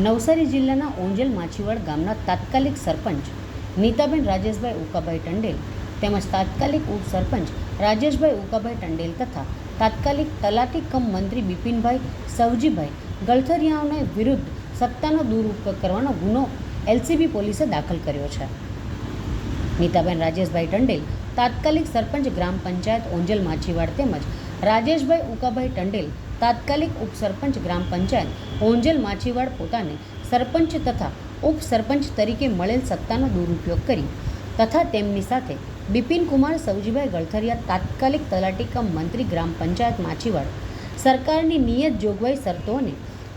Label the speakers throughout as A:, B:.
A: નવસારી જિલ્લાના ઓંજલ માછીવાડ ગામના તાત્કાલિક સરપંચ નીતાબેન રાજેશભાઈ ઉકાભાઈ ટંડેલ તેમજ તાત્કાલિક ઉપસરપંચ રાજેશભાઈ ઉકાભાઈ ટંડેલ તથા તાત્કાલિક તલાટી કમ મંત્રી બિપિનભાઈ સવજીભાઈ ગળથરિયાઓને વિરુદ્ધ સત્તાનો દુરુપયોગ કરવાનો ગુનો એલસીબી પોલીસે દાખલ કર્યો છે. નીતાબેન રાજેશભાઈ ટંડેલ, તાત્કાલિક સરપંચ ગ્રામ પંચાયત ઓંજલ માછીવાડ તેમજ રાજેશભાઈ ઉકાભાઈ ટંડેલ, તાત્કાલિક ઉપસરપંચ ગ્રામ પંચાયત ઓંજલ માછીવાડ પોતાને સરપંચ તથા ઉપસરપંચ તરીકે મળેલ સત્તાનો દુરુપયોગ કરી તથા તેમની સાથે બિપિનકુમાર સૌજીભાઈ ગળથરિયા, તાત્કાલિક તલાટી કમ મંત્રી ગ્રામ પંચાયત માછીવાડ, સરકારની નિયત જોગવાઈ શરતો અને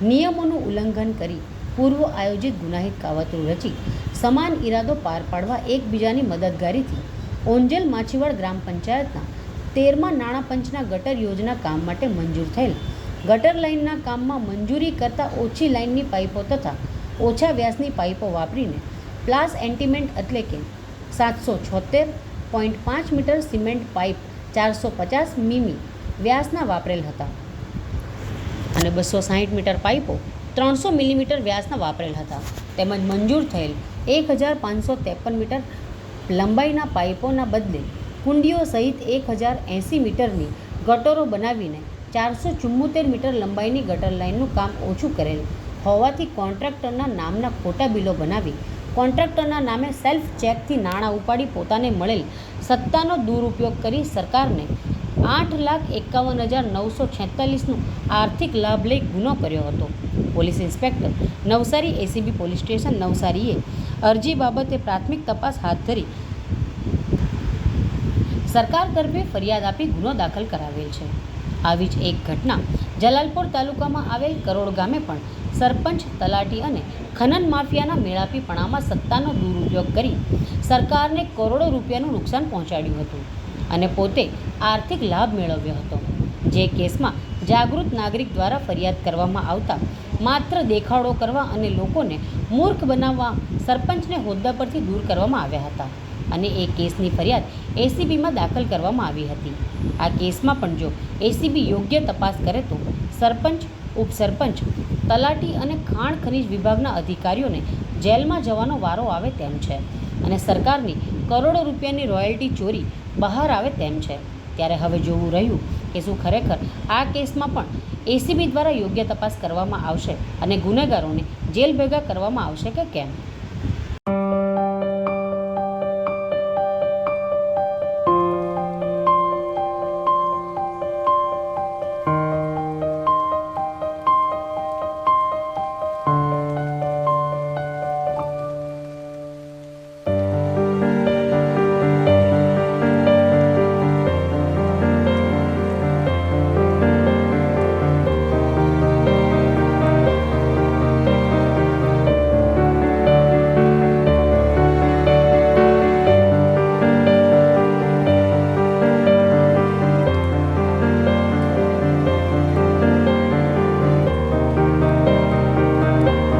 A: નિયમોનું ઉલ્લંઘન કરી પૂર્વ આયોજિત ગુનાહિત કાવતરું રચી સમાન ઈરાદો પાર પાડવા એકબીજાની મદદગારીથી ઓંજલ માછીવાડ ગ્રામ પંચાયતના તેરમા નાણાં પંચના ગટર યોજના કામ માટે મંજૂર થયેલ. ગટર લાઇનના કામમાં મંજૂરી કરતાં ઓછી લાઇનની પાઇપો તથા ઓછા વ્યાસની પાઇપો વાપરીને પ્લાસ એન્ટીમેન્ટ એટલે કે સાતસો છોતેર પોઈન્ટ પાંચ મીટર સિમેન્ટ પાઇપ ચારસો પચાસ મીમી વ્યાસના વાપરેલ હતા. અને બસો સાહીઠ મીટર પાઇપો ત્રણસો મિલીમીટર વ્યાસના વાપરેલ હતા. તેમજ મંજૂર થયેલ એક હજાર પાંચસો ત્રેપન મીટર લંબાઈના પાઇપોના બદલે કુંડીઓ સહિત એક હજાર એંસી મીટરની ગટરો બનાવીને ચારસો ચુમ્મોતેર મીટર લંબાઈની ગટર લાઇનનું કામ ઓછું કરેલ હોવાથી કોન્ટ્રાક્ટરના નામના ખોટા બિલો બનાવી કોન્ટ્રાક્ટરના નામે સેલ્ફ ચેકથી નાણાં ઉપાડી પોતાને મળેલ સત્તાનો દુરુપયોગ કરી સરકારને આઠ લાખ એકાવન હજાર નવસો છેતાલીસનો આર્થિક લાભ લઈ ગુનો કર્યો હતો. Police inspector Navsari ACB police station નવસારીએ અરજી બાબતે પ્રાથમિક તપાસ હાથ ધરી સરકાર તરફે ફરિયાદ આપી ગુનો દાખલ કરાવેલ છે. આવી જ એક ઘટના જલાલપોર તાલુકામાં આવેલ કરોડ ગામે પણ સરપંચ તલાટી અને ખનન માફિયાના મેળાપીપણામાં સત્તાનો દુરુપયોગ કરી સરકારને કરોડો રૂપિયાનું નુકસાન પહોંચાડ્યું હતું અને પોતે આર્થિક લાભ મેળવ્યો હતો. જે કેસમાં જાગૃત નાગરિક દ્વારા ફરિયાદ કરવામાં આવતા માત્ર દેખાડો કરવા અને લોકોને મૂર્ખ બનાવવા સરપંચને હોદ્દા પરથી દૂર કરવામાં આવ્યા હતા અને એ કેસની ફરિયાદ એસીબીમાં દાખલ કરવામાં આવી હતી. આ કેસમાં પણ જો એસીબી યોગ્ય તપાસ કરે તો સરપંચ, ઉપસરપંચ, તલાટી અને ખાણ ખનિજ વિભાગના અધિકારીઓને જેલમાં જવાનો વારો આવે તેમ છે અને સરકારની કરોડો રૂપિયાની રોયલ્ટી ચોરી બહાર આવે તેમ છે. ત્યારે હવે જોવું રહ્યું કે શું ખરેખર આ કેસમાં પણ એસીબી દ્વારા યોગ્ય તપાસ કરવામાં આવશે અને ગુનેગારોને જેલ ભેગા કરવામાં આવશે કે કેમ?